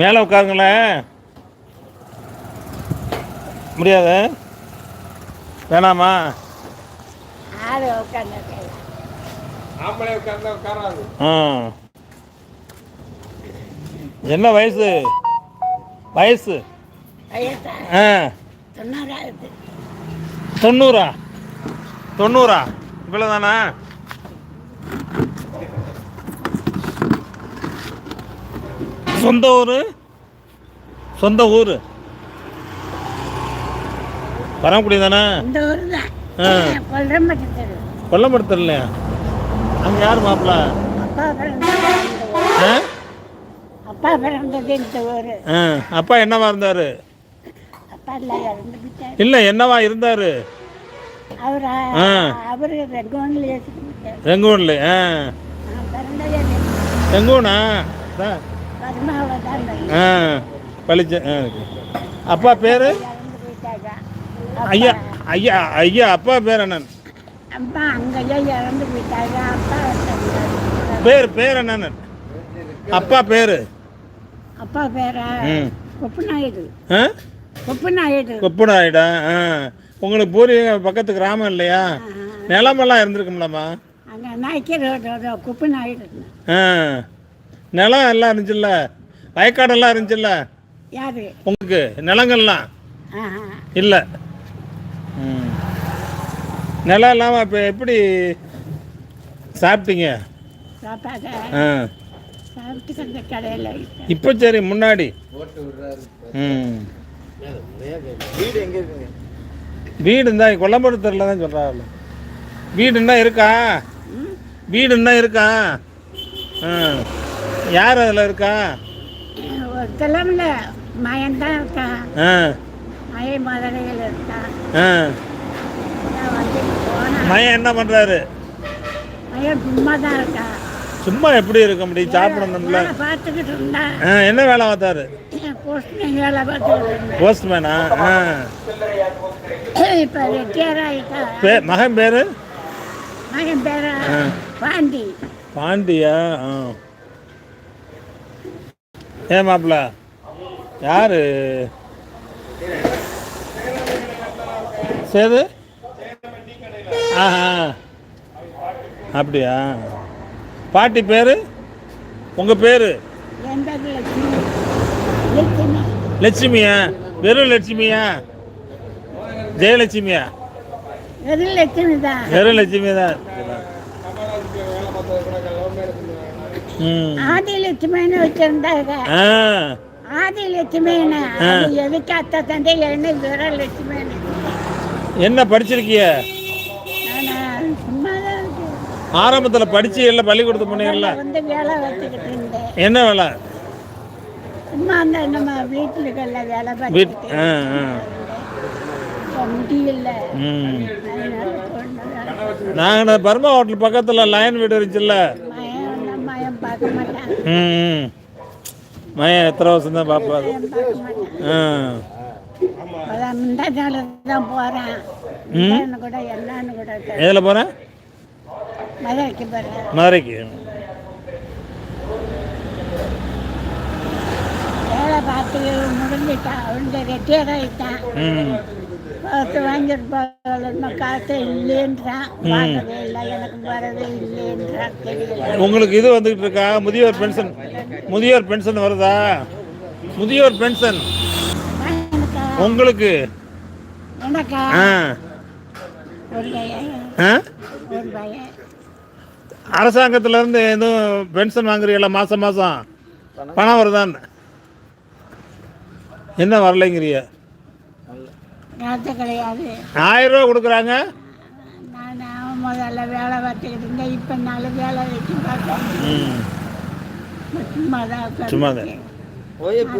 மேலே உட்காருங்களேன் முடியாத? வேணாமா? என்ன வயசு? வயசு? தொண்ணூறா? தொண்ணூறா? இவ்வளோதானா சொந்த ஊர்? சொந்த ஊர். பரமக்குடி தானே? இல்லையா அங்கே யார் மாப்பிள்ள அப்பா பிறந்தது. இந்த ஊர். ஆ. அப்பா என்னவா இருந்தார்? இல்லை என்னவா இருந்தார்? அவர். அவரு ரெங்கோன்ல ஆ. ரெங்கூனா. ஆ பளிச்ச ஆ. அப்பா பேர்? ஐயா ஐயா ஐயா அப்பா பேர் என்னன்னு. பேர் பேர் என்னன்னு? அப்பா பேர்? அப்பா பேரா? ம். குப்பு நாயுடு ஆ? குப்பு நாயுடு கொப்புடாயிடா ஆ. உங்களுக்கு பூர்வீக பக்கத்து கிராமம் இல்லையா? நிலமெல்லாம் இருந்திருக்கும்லம்மா. அங்கே நாய்க்கு ரோடு குப்பு நாயுடு ஆ. நிலம் எல்லாம் இருந்துச்சுல்ல? வயக்காடெல்லாம் இருந்துச்சுல்ல? யாரு? உங்களுக்கு? நிலங்கள்லாம்? இல்லை. ம். நிலம் இல்லாமல் இப்போ எப்படி சாப்பிட்டீங்க? சாப்பாடு? ஆ. இப்போ சரி முன்னாடி. ம். வீடு எங்க இருக்குங்க? வீடு இருந்தா கொல்லம்பரத்தூரில் தான் சொல்கிறாள் வீடு என்ன இருக்கா? வீடு என்ன இருக்கா? ஆ. யார் அதில் இருக்கா? ஒரு கிழமில் மயன்தான் இருக்கான் ஆ. மய மதுரையில் இருக்கான் ஆ. மயன் என்ன பண்ணுறாரு மயன் சும்மா தான் இருக்கான் சும்மா எப்படி இருக்க முடியும்? சாப்பிடணும்ல. பார்த்துக்கிட்டு இருந்தேன். ஆ என்ன வேலை பார்த்தாரு? போஸ்டிங் வேலை பார்த்துக்கிட்டு போஸ்ட்மேனா? ஆ. இப்போ ரிட்டையர் ஆகிட்டா மகன் பேர்? மகன் பேர. பாண்டி. பாண்டியா? ஆ. ஏ மாப்பிள்ள? யாரு? சேது? ஆஹா. அப்படியா? பாட்டி பேர்? உங்கள் பேர்? லட்சுமியா? வெறும் லட்சுமியா? ஜெயலட்சுமியா? வெறும் லட்சுமி தான் வெறும் லட்சுமி தான் ம். ஆதி லட்சுமின்னு வச்சிருந்தாங்க. ஆ. ஆதி லட்சுமின்னு அது எதுக்கு அத்தை தந்தை? என்ன வெறும் லட்சுமின்னு என்ன படிச்சிருக்கிய. ஆரம்பத்தில் படிச்சு எல்லாம் பள்ளிக்கூடத்து போனீங்கல்ல வந்து வேலை வச்சுக்கிட்டு இருந்தேன். என்ன வேலை? சும்மா அந்த நம்ம வீட்டுல வேலை முடியல. நாங்கள் பர்மா ஹோட்டல் பக்கத்தில் லைன் வீடு இருந்துச்சுல்ல? பார்க்க ம் எத்தனை வருஷம் தான் பார்ப்பாரு ஆ. முந்தா நாள் தான் போகிறேன் என்னன்னு கூட என்னன்னு கூட. எதில் போகிறேன் மதுரைக்கு போகிறேன் மதுரைக்கு. வேலை பார்த்து முடிஞ்சிட்டான். அவங்க ரிட்டையர் ஆகிட்டான் பார்த்து வாங்கிட்டு போகலன்னு காசு இல்லைன்றான். வாங்கவே இல்லை எனக்கு வரவே இல்லைன்றான். தெரியல. உங்களுக்கு இது வந்துகிட்டு இருக்கா? முதியோர் பென்ஷன். முதியோர் பென்ஷன் வருதா? முதியோர் பென்ஷன். உங்களுக்கு? அரசாங்கத்துல இருந்து எதுவும் பென்ஷன் வாங்குறீங்களா? மாசம் மாசம்? பணம் வருதான்னு? என்ன வரலைங்கிறிய? கிடையாது. ஆயிரம் ரூபா கொடுக்குறாங்க? நான் முதல்ல வேலை பார்த்துக்கிட்டு இருந்தேன். இப்போ நாலு வேலை வச்சு பார்த்தேன் சும்மா தான் சும்மா தான். ஓஏபி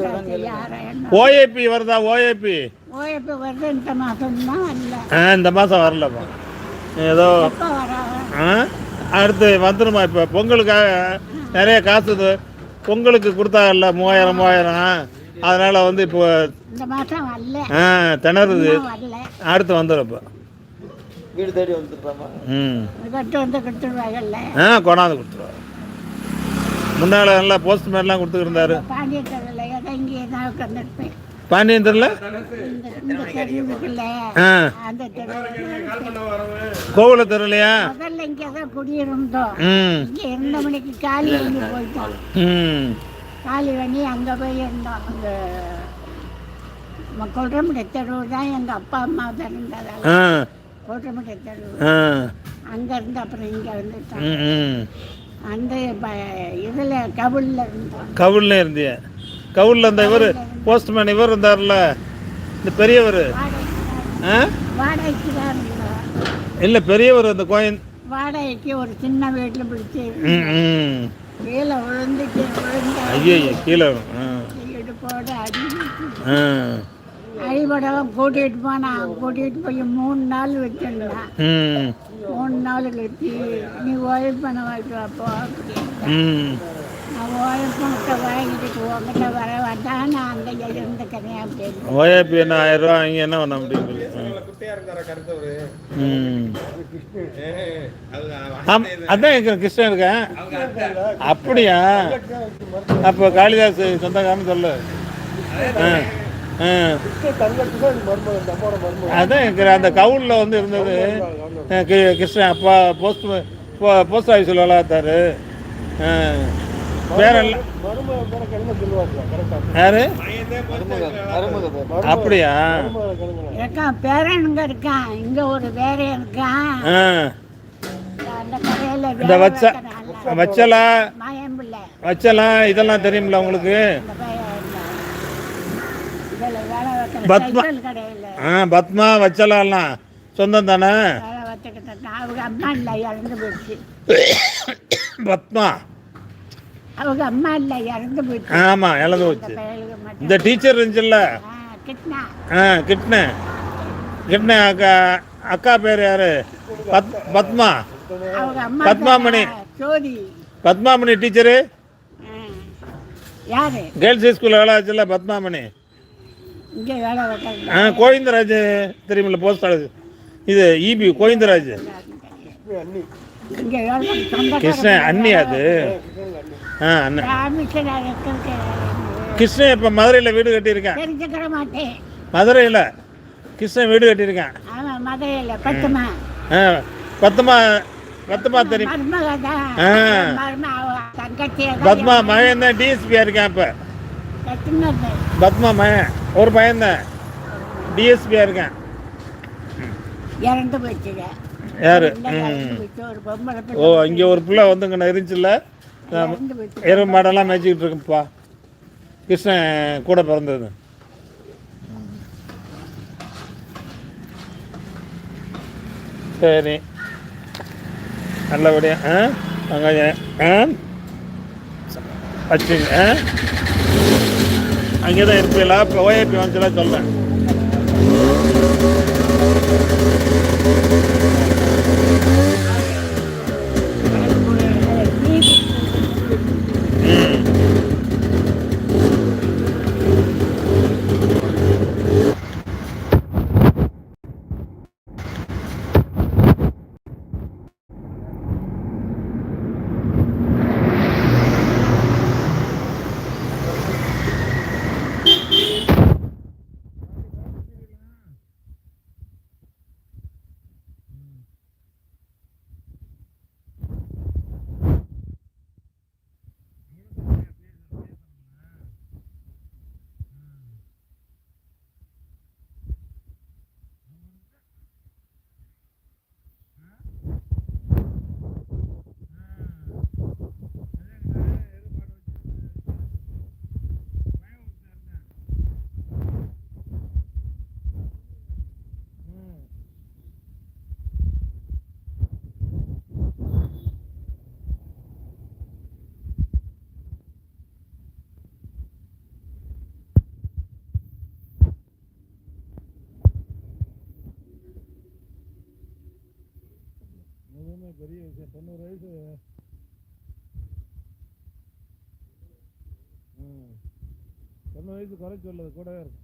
வருதா? ஓஏபி? ஓய்வு வருது. இந்த மாதம் தான் வரல. ஆ இந்த மாதம் வரலப்பா. ஏதோ ஆ அடுத்து வந்துருமா இப்போ. பொங்கலுக்காக நிறைய காசு பொங்கலுக்கு கொடுத்தாங்கல்ல மூவாயிரம் மூவாயிரம். அதனால் வந்து இப்போ இந்த மாதம் வரல. ஆ திணறுது. அடுத்து வந்துடும் இப்போ. வீடு தேடி வந்துருப்பாமா? ம். ஆ கொண்டாந்து கொடுத்துருவாரு. முன்னால் நல்லா போஸ்ட் மேன்லாம் கொடுத்துருந்தாரு பாண்டியத்தில் ஏதோ தான் உட்காந்துருப்பேன். பாண்டியன் தெருல இந்த இந்த தெரு இருக்குல்ல ஆ. அந்த தெரு கோவில தெருலையா முதல்ல இங்கே தான் குடியிருந்தோம். ம். இங்கே இருந்த மணிக்கு காலி பண்ணி அங்கே போய் இருந்தோம் அங்கே கொல்றமுடி தெரு தான் எங்கள் அப்பா அம்மா தான் இருந்தாங்க ஆ. கொல்றமுடி தெரு ஆ. அங்கேருந்து அப்புறம் இங்கே வந்துட்டோம் அந்த இதில் கபுளில் இருந்தோம் கவுல்ல இருந்திய கவுல்ல இந்த இவர் போஸ்ட்மேன் இவர் இருந்தார்ல? இந்த பெரியவர்? வாடகைக்கு தான் இருந்தோம் இல்லை பெரியவர் அந்த கோயின் வாடகைக்கு ஒரு சின்ன வீட்டில் பிடிச்சி கீழே விழுந்துட்டு விழுந்து ஐயோ கீழே இடுப்போட அடி ஆ. அடிபடவும் கூட்டிகிட்டு போனான் கூட்டிகிட்டு போய் மூணு நாள் வச்சிருந்தான் மூணு நாள் கழிச்சு நீ ஓய்வு பண்ண வாங்கிட்டு வாப்போ அப்படின்னா. ம் வாங்கிட்டு உங்ககிட்ட வர நான் அங்கே இருந்துக்கிறேன் அப்படின்னு ஓஏபி என்ன ஆயிரம் ரூபா இங்கே என்ன பண்ண முடியும்? ஆம், அதான் கிருஷ்ணன் இருக்கேன். அப்படியா? அப்போ காளிதாஸ் சொந்தக்காரன்னு சொல்லு. ஆ அதான் அந்த கவுலில் வந்து இருந்தது. கிருஷ்ணன் அப்பா போஸ்ட் போஸ்ட் ஆஃபீஸில் வேலை பார்த்தாரு. ஆ. வேற யாரு? அப்படியா? இருக்கான் பேரனுங்க இருக்கான் இங்கே ஒரு பேரன் இருக்கான் இந்த வச்ச வச்சலா? வச்சலாம் இதெல்லாம் தெரியுமில்ல உங்களுக்கு? பத்மா. ஆ பத்மா வச்சலாம்லாம் சொந்தம் தானே? பத்மா. அவங்க அம்மா இல்லை இறந்து போயிடுச்சு ஆமாம் இந்த போச்சு. இந்த டீச்சர் இருந்துச்சுல்ல? கிட்னா. ஆ கிட்ன. கிட்ன அக்கா அக்கா பேர் யாரு? பத் பத்மா. பத்மாமணி. ஜோதி. பத்மாமணி டீச்சரு. யாரு? கேர்ள்ஸ் ஸ்கூலில் வேலை வச்சுல பத்மாமணி? இங்கே வேலை வைக்கிறது ஆ கோவிந்தராஜ் தெரியுமில்ல போஸ்ட் ஆஃபீஸ் இது இபி கோவிந்தராஜ். வேலை சொந்தக்கார கிருஷ்ணன் அண்ணி அது. ஆ அண்ணன் ராமேஸ்வரம் இருக்கிறது கிருஷ்ணன் இப்போ மதுரையில் வீடு கட்டியிருக்கேன். தெரிஞ்சுக்கிற மாட்டேன் மதுரையில் கிருஷ்ணன் வீடு கட்டியிருக்கேன். ஆமாம் மதுரையில் பத்துமா ஆ பத்மா பத்மா தெரியும் ஆ. பத்மா மகன் தான் டிஎஸ்பியாக இருக்கேன் இப்போ. பத்மா மகன் ஒரு பையன் தான் டிஎஸ்பியாக இருக்கேன். இறந்து போச்சுங்க யாரு? ஓ இங்கே ஒரு பிள்ளை வந்துங்கண்ணா இருந்துச்சுல்ல எருவு மாடெல்லாம் மேய்ச்சிக்கிட்டு இருக்குப்பா கிருஷ்ணன் கூட பிறந்தது. சரி. நல்லபடியா ஆ? வெங்காயம் ஆ? வச்சுங்க ஆ? அங்கே தான் இருப்பீங்களா? இப்போ ஓஏபி வந்துச்சுலாம் சொல்கிறேன் ம் எதுவுமே பெரிய தொண்ணூறு வயசு. ம். தொண்ணூறு வயசு குறை சொல்லுது கூடவே இருக்கும்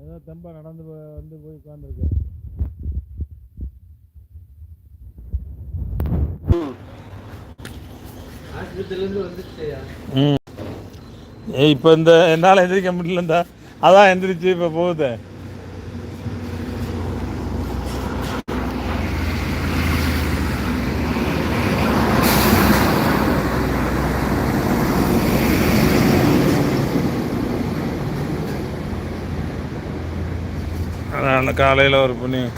ஏதோ தெம்பா நடந்து வந்து போய் உட்காந்துருக்கு இப்போ இந்த என்னால் எந்திரிக்க முடியலந்தா அதான் எந்திரிச்சு இப்போ போகுது அதனால் காலையில் ஒரு பண்ணி